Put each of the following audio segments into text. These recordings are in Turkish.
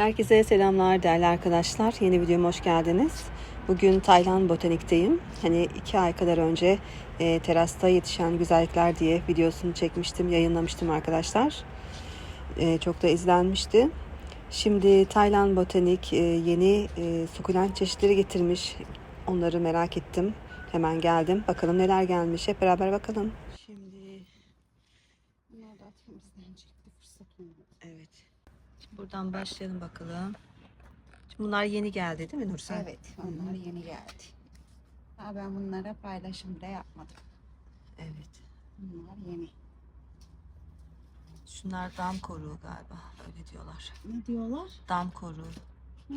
Herkese selamlar değerli arkadaşlar. Yeni videoma hoş geldiniz. Bugün Tayland Botanik'teyim. Hani iki ay kadar önce e, terasta yetişen güzellikler diye videosunu çekmiştim, yayınlamıştım arkadaşlar. E, çok da izlenmişti. Şimdi Tayland Botanik e, yeni e, sukulent çeşitleri getirmiş. Onları merak ettim. Hemen geldim. Bakalım neler gelmiş. Hep beraber bakalım. Şimdi Bunlar da temizlenecekti fırsat olmadı. evet. Buradan başlayalım bakalım. Şimdi bunlar yeni geldi değil mi Nursel? Evet onlar yeni geldi. Daha ben bunlara paylaşım bile yapmadım. Evet. Bunlar yeni. Şunlar dam koruğu galiba. Öyle diyorlar. Ne diyorlar? Dam koruğu. Ha,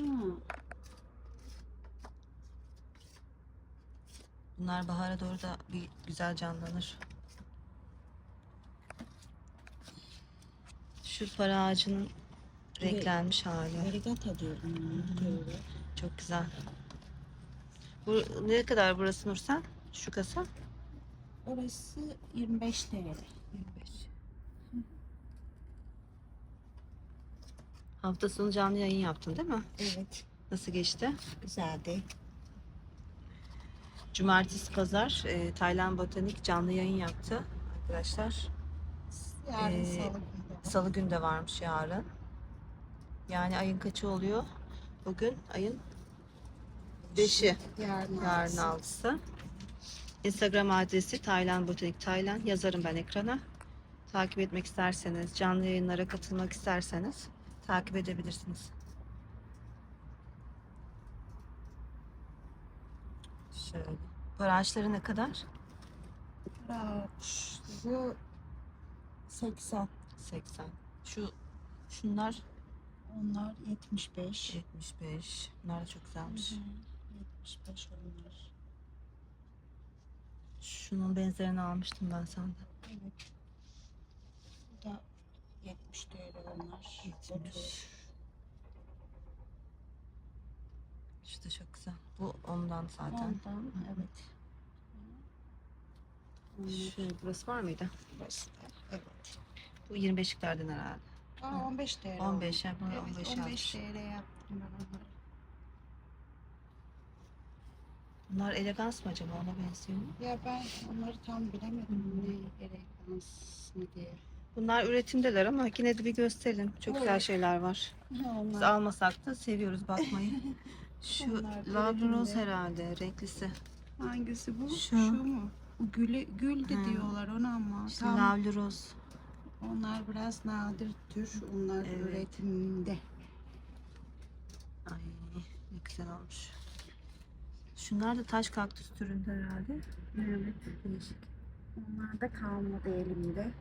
Bunlar bahara doğru da bir güzel canlanır. Şu para ağacının renklenmiş hali. Çok güzel. Bu ne kadar burası Nursel? Şu kasa? Orası 25 TL. 25. Hafta sonu canlı yayın yaptın değil mi? Evet. Nasıl geçti? Güzeldi. Cumartesi pazar e, Tayland Botanik canlı yayın yaptı arkadaşlar. Yarın Ee, salı günü. Salı günü de varmış yarın. Yani ayın kaçı oluyor? Bugün ayın 5'i. Yarın, Yarın altısı. 6'sı. Instagram adresi Tayland Botanik Tayland. Yazarım ben ekrana. Takip etmek isterseniz, canlı yayınlara katılmak isterseniz takip edebilirsiniz. Şöyle. Bu ağaçları ne kadar? Ağaçları 80. 80. Şu şunlar Onlar 75. 75. Bunlar da çok güzelmiş. 75 onlar. Şunun benzerini almıştım ben senden. Evet. Bu da 70 TL onlar. 70. Otur. Da çok güzel. Bu ondan zaten. Ondan evet. Onlar Şu burası var mıydı? burası da. Evet. Bu 25'liklerden herhalde. Aa, 15 TL. 15 ya, bunu Evet, 15 15, yazmış. TL yaptım ben onları. Bunlar elegans mı acaba? Ona benziyor mu? Ya ben onları tam bilemedim ne elegans mı diye. Bunlar üretimdeler ama yine de bir gösterelim. Çok güzel Evet. şeyler var. Biz Onlar almasak da seviyoruz bakmayı. Şu üretimde. herhalde renklisi. hangisi bu? Şu. Şu, mu? Gülü, gül de Ha. diyorlar ona ama İşte tam lavlı roz. Onlar biraz nadir tür. Onlar Evet. üretimde. Ay ne güzel olmuş. Şunlar da taş kaktüs türünde herhalde. Evet. Değişik. Onlar da kalmadı elimde.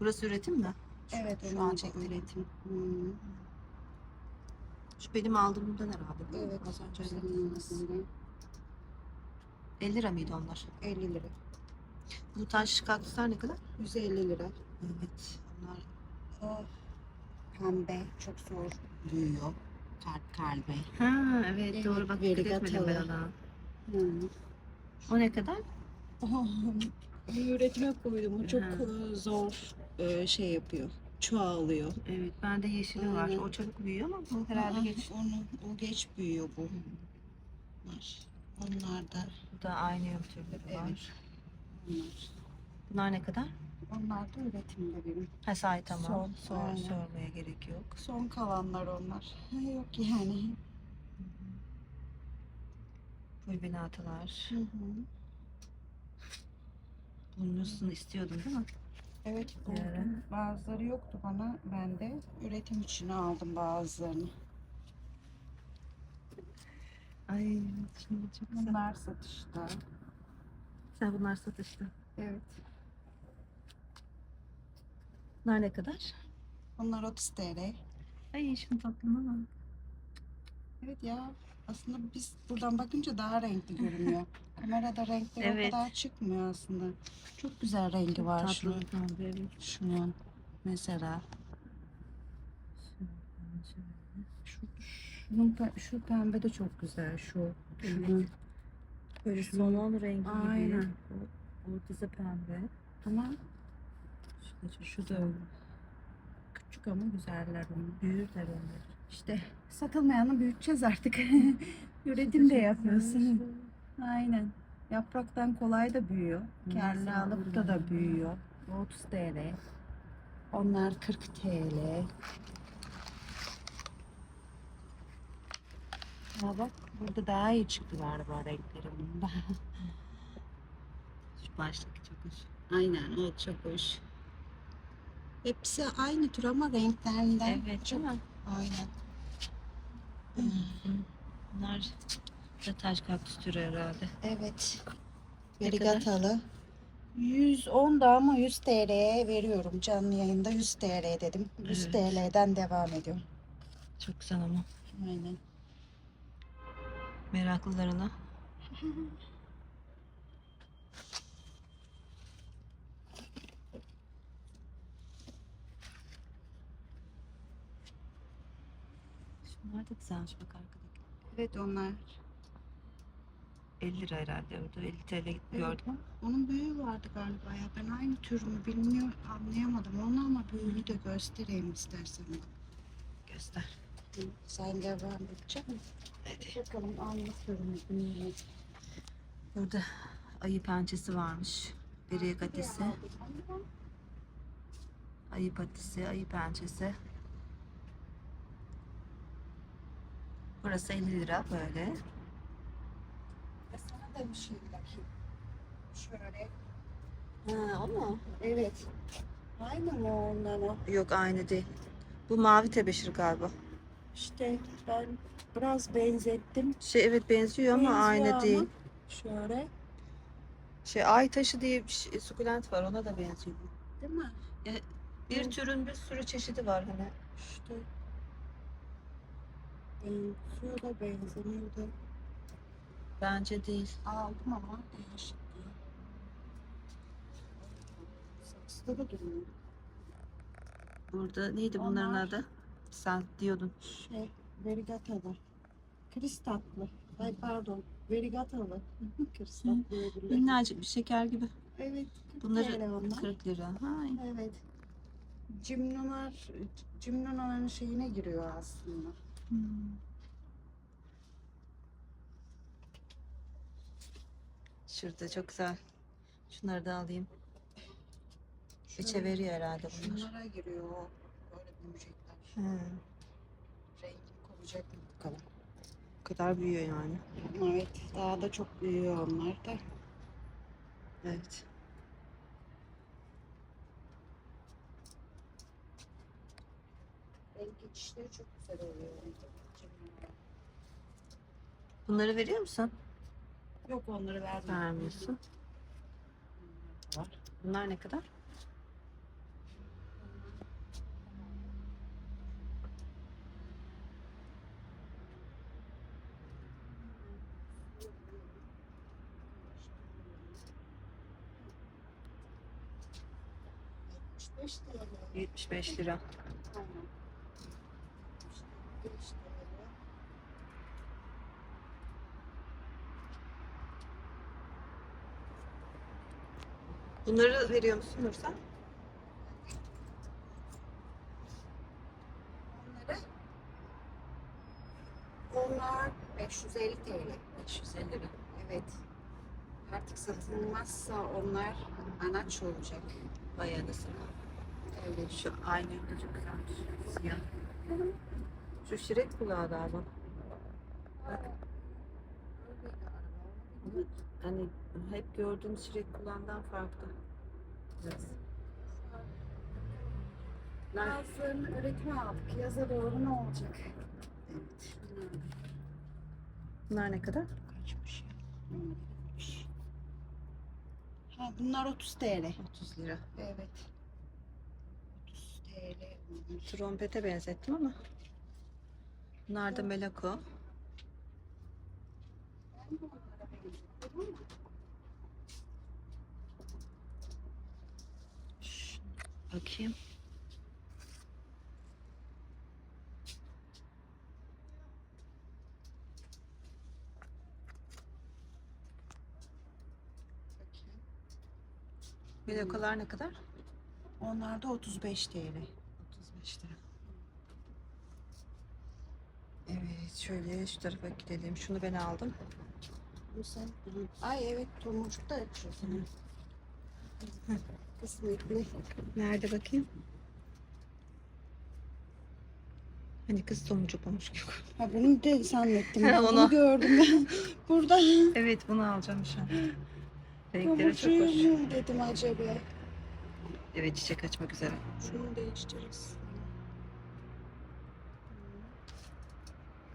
Burası üretim mi? Şu- Evet, şu an da çektiğim. üretim. Hmm. Şu benim aldığımdan herhalde. değil mi? Evet, Az önce güzel söylediğiniz. aslında. 50 lira mıydı onlar? 50 lira. Bu taş kaktüsler ne kadar? 150 lira. Evet. Onlar O pembe çok zor büyüyor. Kalp kalbe. Ha evet, Evet, doğru bak dikkat etmedim ben ona. Hmm. O ne kadar? Bir üretime koydum. O çok Ha. e, zor e, şey yapıyor. Çoğalıyor. Evet bende yeşili var. Aynen. O çabuk büyüyor ama bu herhalde Aa, geç. Onu, o geç büyüyor bu. Bunlar. Onlar da Bu da aynı yıl türleri Evet. var. Onlar. Bunlar ne kadar? Onlar da üretimde benim. Ha sahi tamam. Son, Sor, aynen. sormaya gerek yok. Son kalanlar onlar. Yok yani. Fulminatılar. Hı hı. Bunun istiyordun değil mi? Evet Evet. buldum. Bazıları yoktu bana. Ben de üretim için aldım bazılarını. Ay şimdi çok. Bunlar satışta. Sen bunlar satışta. Evet. Bunlar ne kadar? Bunlar 30 TL. Ay şunun tatlına bak. Evet ya aslında biz buradan bakınca daha renkli görünüyor. Kamerada renkleri Evet. o kadar çıkmıyor aslında. Çok güzel rengi var Tatlı şunun. pembe evet. Şunun mesela. Şöyle. Şu, şunun, pe- şu pembe de çok güzel şu. Şunun. Böyle Şu- somon rengi gibi. Aynen. O- Ortası pembe. Ama Şu şu da öyle. Küçük ama güzeller onlar. Büyürler onlar. İşte satılmayanı büyüteceğiz artık. Üretim de yapıyorsun. Aynen. Yapraktan kolay da büyüyor. Kelle alıp da da büyüyor. Bu 30 TL. Onlar 40 TL. Ha bak burada daha iyi çıktı galiba renkleri bunda. Şu baştaki çok hoş. Aynen o çok hoş. Hepsi aynı tür ama renklerinden Evet çok değil mi? aynen. Bunlar da taş kaktüs türü herhalde. Evet. Verigatalı. 110 da ama 100 TL'ye veriyorum. Canlı yayında 100 TL dedim. 100 Evet. TL'den devam ediyorum. Çok güzel ama. Aynen. Meraklılarına. Şunlar da güzelmiş bak arkadaki. Evet onlar. 50 lira herhalde orada 50 TL gördüm ama. Onun büyüğü vardı galiba ya. Ben aynı tür mü bilmiyorum anlayamadım onu ama büyüğünü de göstereyim istersen. Göster. Sen devam edecek misin? Hadi. Bakalım mü bilmiyorum. Burada ayı pençesi varmış. Beri katisi, ayı patisi, ayı pençesi. Burası 50 lira böyle. Sana da bir şey bakayım. Şöyle. Ha, o mu? Evet. Aynı mı ondan o? Yok aynı değil. Bu mavi tebeşir galiba. İşte ben biraz benzettim. Şey evet benziyor ama Benziyor aynı ama. değil. Şöyle. Şey ay taşı diye bir şey, sukulent var ona da benziyor. Değil mi? Bir Hı. türün bir sürü çeşidi var hani. İşte. Benziyor da benzemiyor da. Bence değil. Aldım ama değişik diyor. Saksıda da durmuyor. Burada neydi bunların Onlar- adı? Sen diyordun. Şey, verigatalı. Kristatlı. Ay pardon, verigatalı. Kristat diyebilirim. Minnacık bir şeker gibi. Evet, 40 Bunları onlar. 40 lira. Ha, Evet. Cimnolar, cimnoların şeyine giriyor aslında. Hmm. Şurada çok güzel. Şunları da alayım. Şöyle- veriyor herhalde bunlar. Şunlara giriyor o. Böyle büyüyecekler. Hmm. Rengini koruyacak mı bakalım. Bu kadar büyüyor yani. Evet, daha da çok büyüyor onlar da. Evet. Renk geçişleri çok güzel oluyor. Bunları veriyor musun? Yok onları vermiyorum. Vermiyorsun. Bunlar ne kadar? 25 lira. Bunları veriyor musun Nursen? Onlar 550 TL. 550 lira. Evet. Artık satılmazsa onlar anaç olacak. Bayağı da. Evet. Şu aynı da çok güzelmiş. Siyah. Şu şirek kulağı galiba. Evet. Hani hep gördüğüm şirek kulağından farklı. Biraz. Bunlar Bazılarını üretime aldık. Yaza doğru ne olacak? Evet. bunlar ne kadar? Kaçmış ya? Ha, bunlar 30 TL. 30 lira. Evet. 30 TL. olmuş. Trompete benzettim ama. Bunlar da melako. Bakayım. Melakolar ne kadar? Onlar da 35 TL. 35 arkadaşlar. Evet şöyle şu tarafa gidelim. Şunu ben aldım. Bu sen. Ay evet tomurcuk da yakışıyor sana. Kısmetli. Nerede bakayım? Hani kız tomurcuk pamuk yok. Ha bunu da zannettim. Ha, onu. Bunu gördüm ben. Burada. Evet bunu alacağım şu an. Renkleri çok hoş. mu dedim acaba. Evet çiçek açmak üzere. Şunu değiştiririz.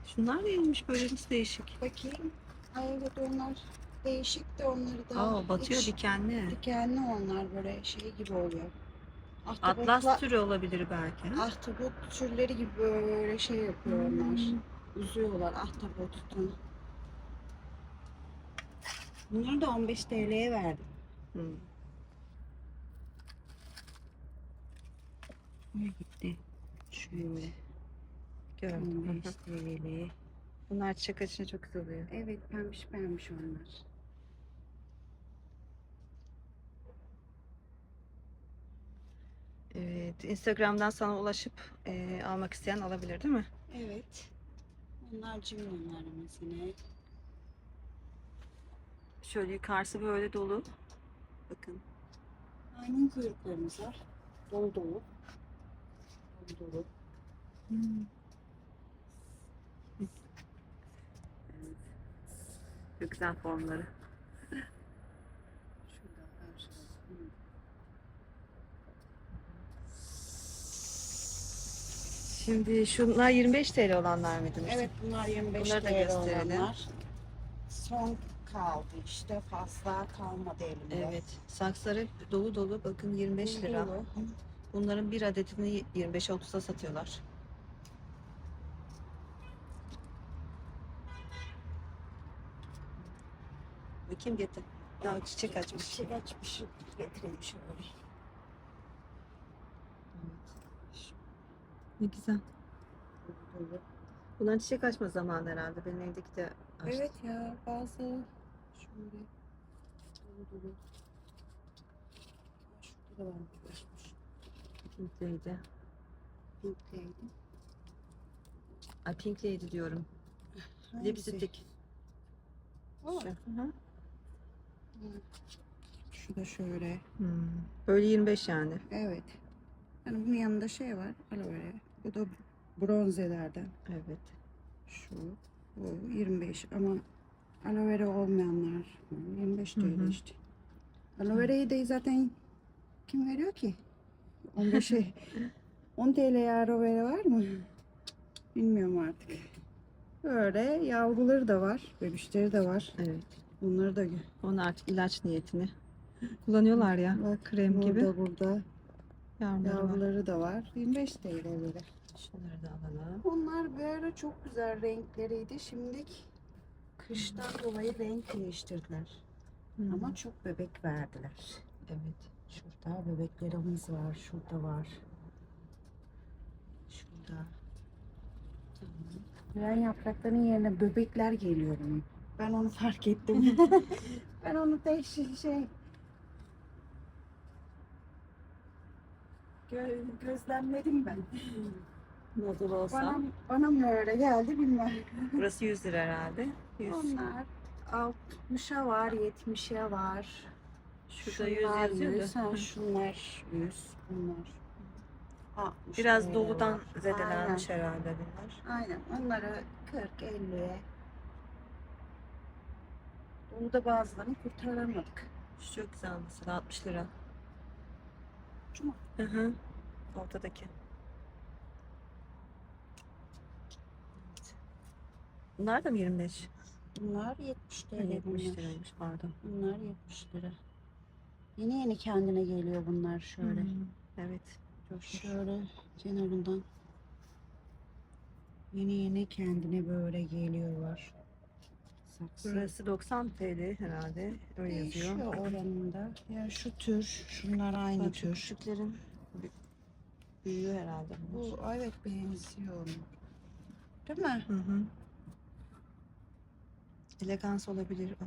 Şunlar neymiş böyle nasıl değişik? Bakayım. Ay evet onlar değişik de onları da. Aa batıyor hiç- dikenli. Dikenli onlar böyle şey gibi oluyor. Atlas türü olabilir belki. Ahtapot türleri gibi böyle şey yapıyor onlar. Hmm. Uzuyorlar ahtapottan. Bunları da 15 TL'ye verdim. Hmm. Nereye gitti? Şöyle. Gördüm. 15 TL. Bunlar çiçek açınca çok güzel oluyor. Evet pembiş pembiş onlar. Evet. Instagram'dan sana ulaşıp e, almak isteyen alabilir değil mi? Evet. Onlar cimronlar mesela. Şöyle yukarısı böyle dolu. Bakın. Aynen kuyruklarımız var. Dolu dolu. Dolu. Evet. Çok güzel formları. Şurada. Şimdi şunlar 25 TL olanlar mıydı? Evet bunlar 25 Bunları da TL gösterelim. olanlar. Son kaldı işte fazla kalmadı elimde. Evet. Saksları dolu dolu. Bakın 25 lira. Dolu. Bunların bir adetini 25-30'a satıyorlar. Bakayım getir. Ya çiçek açmış. Çiçek açmışım. Getireyim şöyle. Ne güzel. Bunların çiçek açma zamanı herhalde. Benim evdeki de açtı. Evet ya bazı şöyle. Şurada da var Pinkleydi. Pinkleydi. Ay pinkleydi diyorum. Lipstick. Aa, Şu. Hı hı. Şu da şöyle. Hmm. Böyle 25 yani. Evet. Yani bunun yanında şey var. Aloe vera. Bu da bronzelerden. Evet. Şu. Bu 25 ama aloe vera olmayanlar. 25 Hı hı. TL işte. Aloe vera'yı da zaten kim veriyor ki? 15'e 10 TL'ye vera var mı? Bilmiyorum artık. Böyle yavruları da var. Bebişleri de var. Evet. Bunları da Onu artık ilaç niyetini kullanıyorlar ya. Bak, Krem burada gibi. burada Yavruları var. yavruları da var. 25 TL böyle. Şunları da alalım. Onlar böyle çok güzel renkleriydi. Şimdi kıştan dolayı renk değiştirdiler. Hmm. Ama çok bebek verdiler. evet. Şurada bebeklerimiz var. Şurada var. Şurada. Gülen yaprakların yerine bebekler geliyor bunun. Ben onu fark ettim. ben onu değişik şey Gö- gözlemledim ben. Nasıl olsa. Bana, bana mı öyle geldi bilmem. Burası 100 lira herhalde. 100. Onlar 60'a var, 70'e var. Şurada 100 Şunlar yazıyordu. 100, ha, şunlar 100, bunlar 60 Biraz doludan var. zedelenmiş herhalde bunlar. Aynen. Onları 40, 50'ye. Doluda bazılarını kurtaramadık. Şu çok güzel mesela 60 lira. Şu mu? Hı hı. Ortadaki. Bunlar da mı 25? Bunlar 70 TL. Ha, 70 bunlar. liraymış pardon. Bunlar 70 lira. Yeni yeni kendine geliyor bunlar şöyle. Hmm, Evet. Coşmuş. Şöyle kenarından. Yeni yeni kendine böyle geliyorlar. Saksı. Burası 90 TL herhalde. Öyle Değişiyor yazıyor. oranında. Ya şu tür, şunlar aynı Bak, tür. Küçüklerin bü- büyüğü herhalde. bunlar. Bu evet benziyor. Değil mi? Hı hı. Elegans olabilir. o.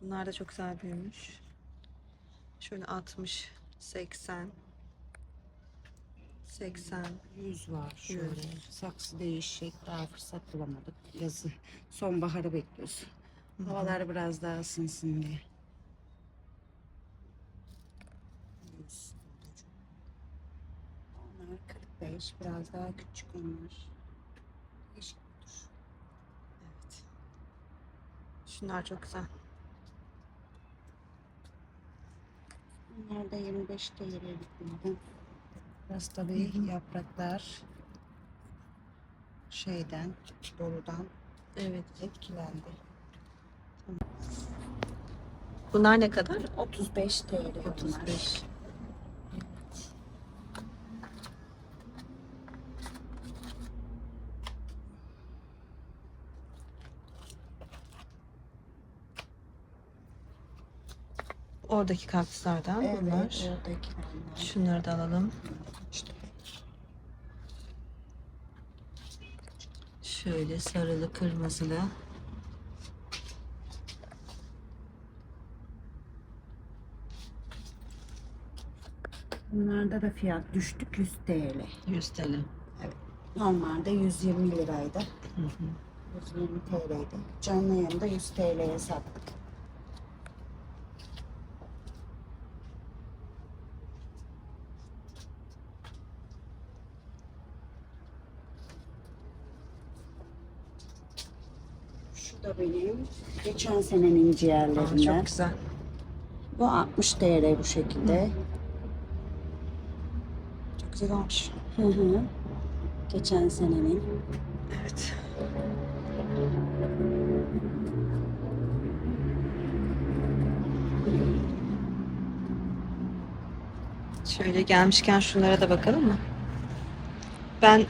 Bunlar da çok güzel büyümüş. Şöyle 60, 80, 80. 100 var şöyle. Yüz. Saksı değişecek. Daha fırsat bulamadık. Yazın. Sonbaharı bekliyoruz. Havalar biraz daha ısınsın diye. 100. Onlar 45. Biraz daha küçük onlar. Değişik. Evet. Şunlar çok güzel. Bunlar da 25 TL bitmeden. Biraz tabii yapraklar şeyden, doludan Evet. etkilendi. Bunlar ne kadar? 35 TL bunlar. 35. Oradaki kaktüslerden Evet, bunlar. oradaki bunlar. Şunları da alalım. Şöyle sarılı, kırmızılı. bunlarda da fiyat düştük 100 TL. 100 TL. Normalde 120 liraydı. Hı hı. 120 TL'ydi. Canlı yayında 100 TL'ye sattık. Şu da benim geçen senenin Aa, ciğerlerinden. çok güzel. Bu 60 TL bu şekilde. Çok güzel olmuş. Hı hı. Geçen senenin. Evet. Şöyle gelmişken şunlara da bakalım mı? Ben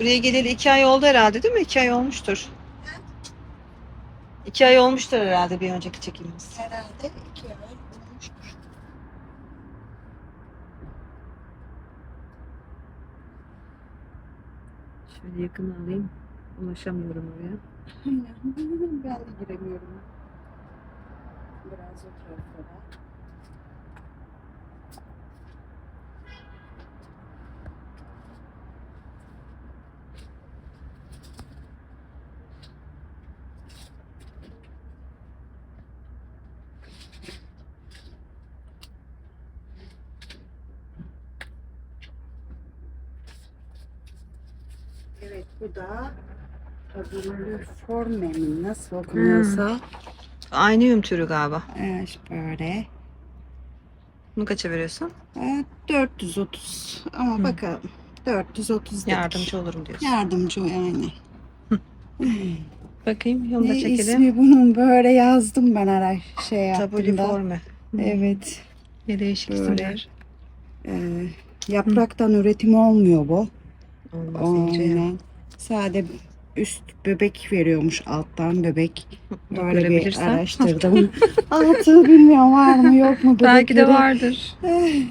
buraya geleli iki ay oldu herhalde değil mi? İki ay olmuştur. İki ay olmuştur herhalde bir önceki çekimimiz. Herhalde 2 ay olmuştur. Şöyle yakın alayım. Ulaşamıyorum oraya. Aynen. ben de giremiyorum. Biraz o tarafa Evet bu da Tabulü forme mi nasıl okunuyorsa Aynı yum türü galiba. evet, böyle Bunu kaça veriyorsun? Evet, 430 ama Hı. bakalım 430 dedik. Yardımcı olurum diyorsun. Yardımcı yani. Bakayım onu da Ne çekelim. ismi bunun böyle yazdım ben ara şey yaptığımda. forme. Evet. Ne değişik Böyle. isimler. Ee, yapraktan üretimi olmuyor bu. Ya. Ondan. Sade üst bebek veriyormuş alttan bebek. Böyle bir görebilirsen. araştırdım. Altı bilmiyorum var mı yok mu Belki de bebekleri. vardır. Eh,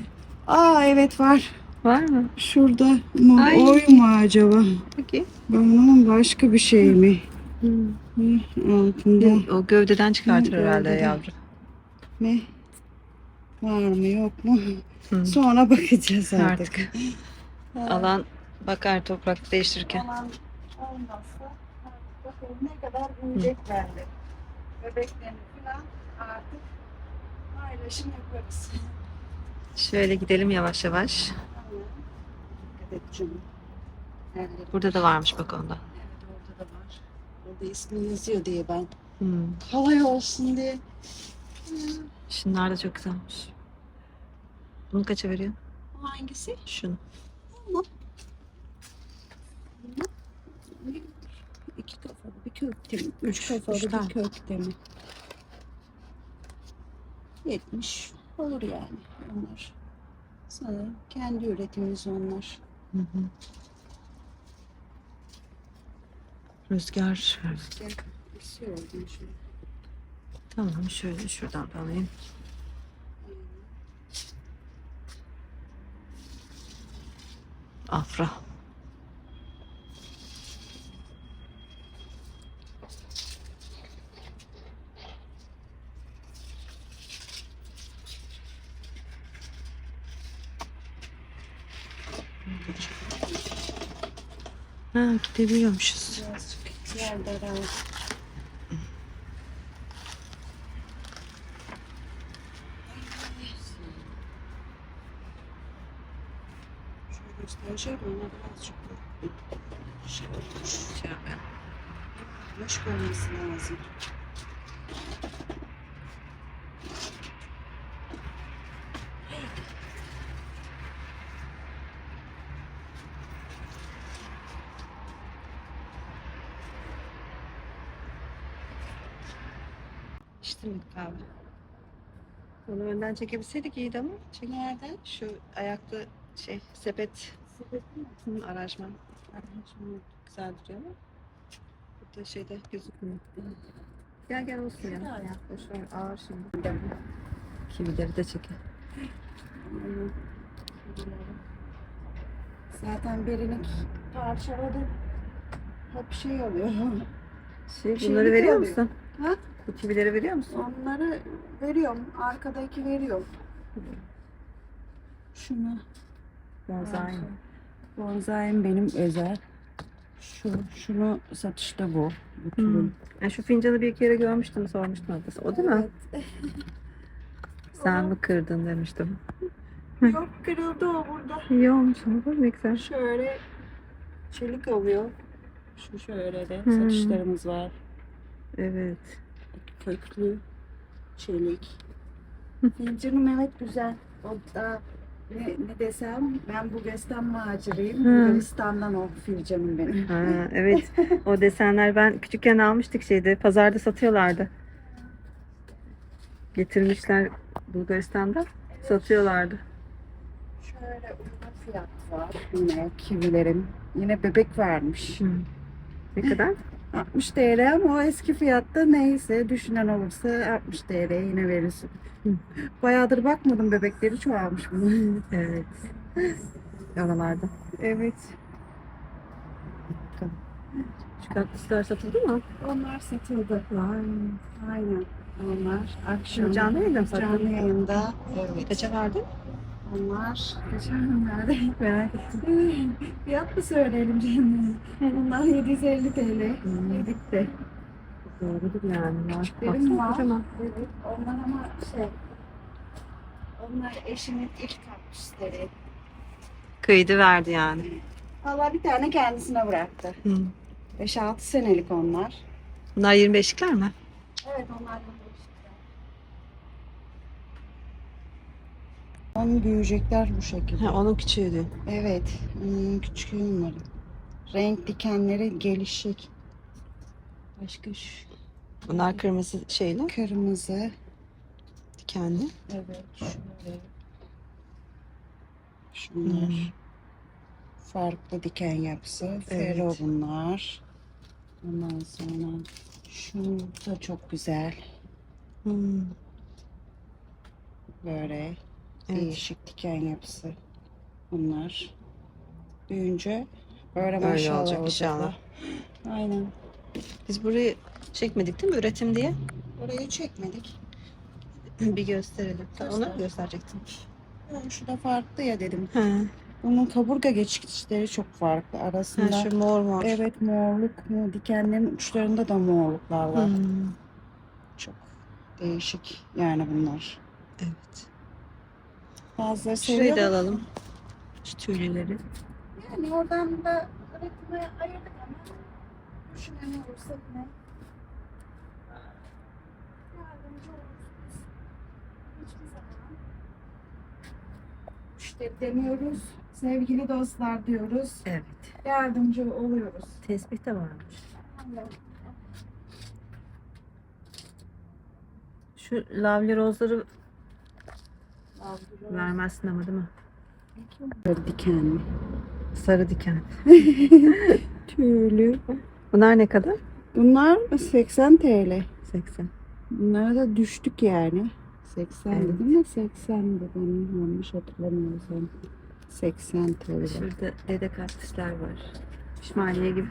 Aa evet var. Var mı? Şurada mı? Ay. Oy mu acaba? Peki. Bunun başka bir şey mi? Hmm. Hı, Altında O gövdeden çıkartır Hı, herhalde gövdeden. yavru. ne? Var mı yok mu? Hı. Sonra bakacağız artık. Artık alan bakar toprak değiştirirken. Olmazsa artık ne kadar büyüyecek bende. Bebeklerini falan artık paylaşım yaparız. Şöyle gidelim yavaş yavaş. Tamam. Dikkat et canım. Burada da varmış bak onda. Evet orada da var. Orada ismi yazıyor diye ben. Hmm. Kolay olsun diye. Şunlar da çok güzelmiş. Bunu kaça veriyor? Hangisi? Şunu. İki kafalı bir köfte mi? Üç kafalı üç bir köfte mi? 70 olur yani onlar. Sanırım kendi üretimimiz onlar. Hı hı. Rüzgar. Şöyle. Tamam şöyle şuradan da alayım. Afra. Ha gidebiliyormuşuz. Birazcık yer daraldı. Göstereceğim ona birazcık şey olmuş. Şöyle. Boş görmesi lazım. Önden çekebilseydik iyiydi ama. Çek. Nerede? Şu ayakta şey sepet. Hı, aranjman. Aranjman güzel duruyor ama. Burada şeyde gözükmüyor. Gel gel olsun ya. Boş ver ağır şimdi. Kivileri de çekin. Zaten birini parçaladım. Hep şey oluyor. Şey, Şey bunları veriyor musun? Ha? Bu kivileri veriyor musun? Onları veriyorum. Arkadaki veriyorum. Şunu. Bonsai. Bonsai'm benim özel. Şu, şunu satışta bu. Bu Hmm. türün. Yani şu fincanı bir iki yere görmüştüm sormuştum ablası. O değil mi? Evet. Sen mi kırdın demiştim. Yok kırıldı o burada. İyi olmuş ama ne güzel. Şöyle çelik alıyor. Şu şöyle de Hmm. satışlarımız var. Evet. Köklü çelik. Fincanım evet güzel. O da ne, ne desem ben Bulgaristan maciriyim. Hmm. Bulgaristan'dan o fincanım benim. Ha, evet. O desenler ben küçükken almıştık şeyde. Pazarda satıyorlardı. Getirmişler Bulgaristan'da. Satıyorlardı. Şöyle uygun fiyat var. Yine kivilerim. Yine bebek vermiş. Hı. Ne kadar? 60 TL ama o eski fiyatta neyse düşünen olursa 60 TL yine verirsin. Bayağıdır bakmadım bebekleri çoğalmış bunun. Evet. Oralarda. evet. Şu kaktüsler satıldı mı? Onlar satıldı. Vay. Aynen. Onlar akşam canlı yayında mı canlı yayında. Evet. Kaça verdin? Onlar geçen nerede? Merak ettim. Fiyat mı söyleyelim canım? Bunlar 750 TL. Hmm. Yedik de. Doğrudur yani. Var. Benim Baksana var. kocaman. Evet. Onlar ama şey. Onlar eşimin ilk kaktüsleri. Kıydı verdi yani. Valla bir tane kendisine bıraktı. Hı. 5-6 senelik onlar. Bunlar 25'likler mi? Evet onlar da Onun büyüyecekler bu şekilde. Ha, onun küçüğüydü. Evet. Hmm, küçük onları. Renk dikenleri gelişik. Başka şu Bunlar kırmızı şeyli, kırmızı. dikenli. Evet. Şöyle. Şunlar. Hmm. Farklı diken yapısı. Evet. Fero bunlar. Ondan sonra şu da çok güzel. Hmm. Böyle Evet. değişik diken yapısı. Bunlar. Büyüyünce böyle Öyle maşallah olacak inşallah. Aynen. Biz burayı çekmedik değil mi? Üretim diye. Orayı çekmedik. Bir gösterelim. Onu Göster. gösterecektim. Ha, Şu da farklı ya dedim. Ha, Bunun kaburga geçişleri çok farklı. Arasında ha şu mor mor. evet morluk mu dikenlerin uçlarında da morluklar var. Hmm, Çok değişik yani bunlar. Evet. Bazıları Şurayı da alalım. Şu tüyleri. Yani oradan da üretime ayırdık ama düşünen olursa yine yardımcı olursunuz. Hiçbir zaman müşteri demiyoruz. Sevgili dostlar diyoruz. Evet. Yardımcı oluyoruz. Tesbih de varmış. Şu lavli rozları vermezsin ama değil mi? Böyle dikenli. Sarı diken. Tüylü. Bunlar ne kadar? Bunlar 80 TL. 80. Bunlara da düştük yani. 80 Evet. dedim ya 80 de benim yanlış hatırlamıyorsam. 80 TL. Şurada dede kaktüsler var. Pişmaniye gibi.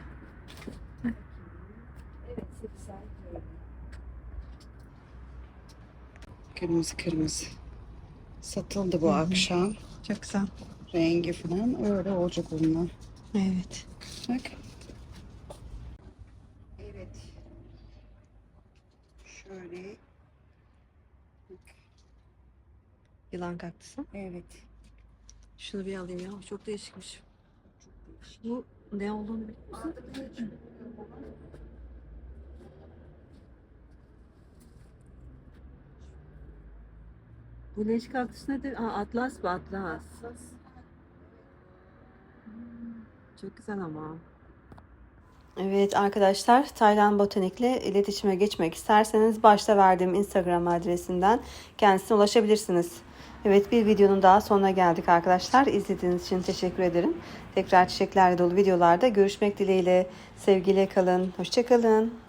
Evet 80 TL. Kırmızı kırmızı. Satıldı bu Hı hı. akşam. Çok güzel. rengi falan öyle olacak onlar. Evet. Bak. Evet. Şöyle. Bak. Yılan kaktüsü. Evet. Şunu bir alayım ya. Çok değişikmiş. Bu ne olduğunu biliyor musun? Leş kaktüsü nedir? Aa, atlas bu atlas. Çok güzel ama. Evet arkadaşlar Taylan Botanik'le iletişime geçmek isterseniz başta verdiğim Instagram adresinden kendisine ulaşabilirsiniz. Evet bir videonun daha sonuna geldik arkadaşlar. İzlediğiniz için teşekkür ederim. Tekrar çiçeklerle dolu videolarda görüşmek dileğiyle. Sevgiyle kalın. Hoşçakalın.